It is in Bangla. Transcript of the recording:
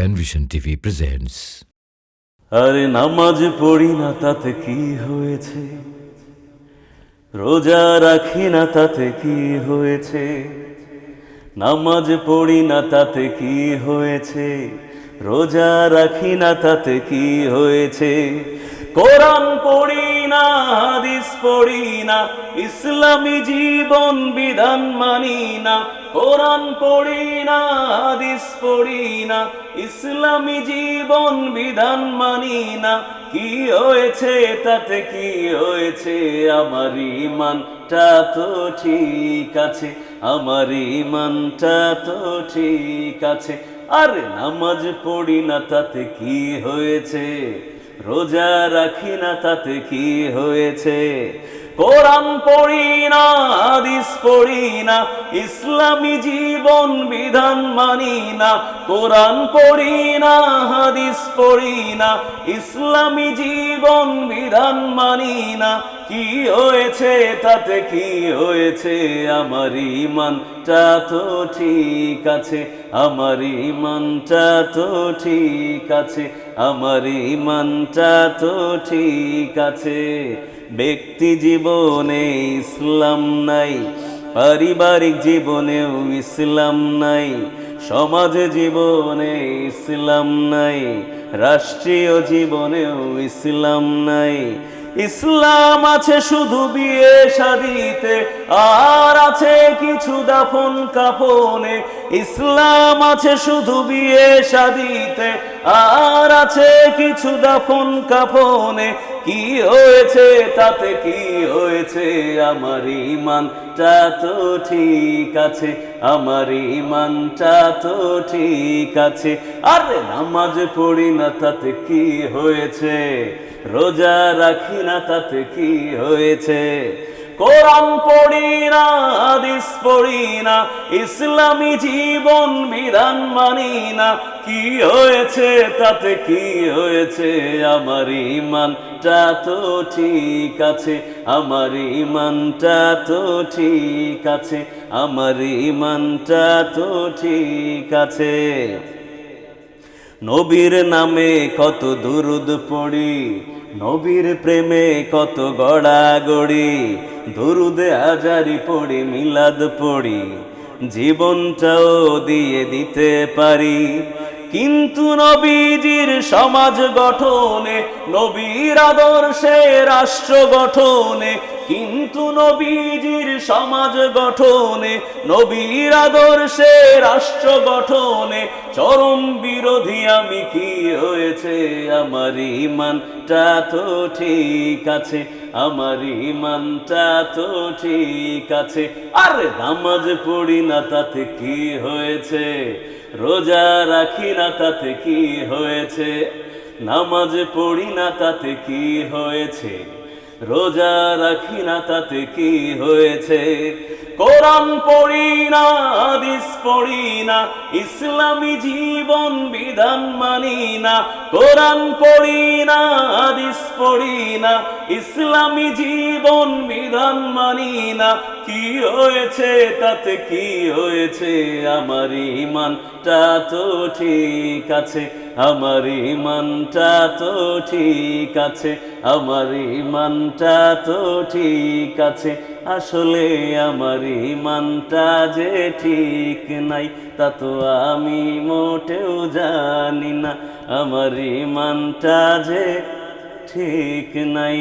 প্যানভিশন টিভি প্রেজেন্টস আরে নামাজ পড়ি না, তাতে কি হয়েছে? রোজা রাখি না, তাতে কি হয়েছে? নামাজ পড়ি না, তাতে কি হয়েছে? রোজা রাখি না, তাতে কি হয়েছে? কোরআন পড়ি না, হাদিস পড়ি না, ইসলামী জীবন বিধান মানি না কোরআন পড়ি না, হাদিস পড়ি না, ইসলামী জীবন বিধান মানি না। কি হয়েছে তাতে, কি হয়েছে আমার ইমানটা তো ঠিক আছে, আমার ইমানটা তো ঠিক আছে। আরে নামাজ পড়ি না, তাতে কি হয়েছে? রোজা রাখি না, তাতে কি হয়েছে? কোরআন পড়ি না, হাদিস পড়ি না, ইসলামী জীবন বিধান মানি না, কোরআন পড়ি না, হাদিস পড়ি না, ইসলামী জীবন বিধান মানি না। কি হয়েছে তাতে, কি হয়েছে আমার ইমানটা তো ঠিক আছে, আমার ইমানটা তো ঠিক আছে। আমার ইমানটা তো ঠিক আছে। ব্যক্তি জীবনে ইসলাম নাই, পারিবারিক জীবনেও ইসলাম নাই, সমাজ জীবনে ইসলাম নাই, রাষ্ট্রীয় জীবনেও ইসলাম নাই। ইসলাম আছে শুধু বিয়ে শাদিতে, আর আছে কিছু দাফন কাফনে। ইসলাম আছে শুধু বিয়ে শাদিতে আর আছে কিছু দাফন কাফনে। কি হয়েছে তাতে, কি হয়েছে? আমার ইমানটা তো ঠিক আছে, আমার ইমানটা তো ঠিক আছে। আরে নামাজ পড়ি না তাতে কি হয়েছে? রোজা রাখি না তাতে কি হয়েছে? কোরআন পড়ি না, হাদিস পড়ি না, ইসলামী জীবন বিধান মানি না। কি হয়েছে তাতে, কি হয়েছে আমার ইমানটা তো ঠিক আছে, আমার ইমানটা তো ঠিক আছে, আমার ইমানটা তো ঠিক আছে। নবীর নামে কত দুরুদ পড়ি, নবীর প্রেমে কত গড়া গড়ি দুরুদে আজারি পড়ি, মিলাদ পড়ি, জীবনটাও দিয়ে দিতে পারি। কিন্তু নবীজির সমাজ গঠনে, নবীর আদর্শে, রাষ্ট্র গঠনে কিন্তু নবীজির সমাজ গঠনে, নবীর আদর্শে রাষ্ট্র গঠনে চরম বিরোধী আমি কি হয়েছে? আমার ইমানটা তো ঠিক আছে, আমার ইমানটা তো ঠিক আছে। আরে নামাজ পড়ি না, তাতে কি হয়েছে? রোজা রাখি না, তাতে কি হয়েছে? নামাজ পড়ি না, তাতে কি হয়েছে? রোজা রাখি না তাতে কি হয়েছে? কোরআন পড়ি না পড়ি না, ইসলামী জীবন বিধান মানি না, কোরআন পড়ি না, হাদিস পড়ি না, ইসলামী জীবন বিধান মানি না। কি হয়েছে তাতে, কি হয়েছে আমার ইমানটা তো ঠিক আছে, আমার ইমানটা তো ঠিক আছে, আমার ইমানটা তো ঠিক আছে। আসলে আমার ইমানটা যে ঠিক নাই, তা তো আমি মোটেও জানি না। আমার ইমানটা যে ঠিক নাই।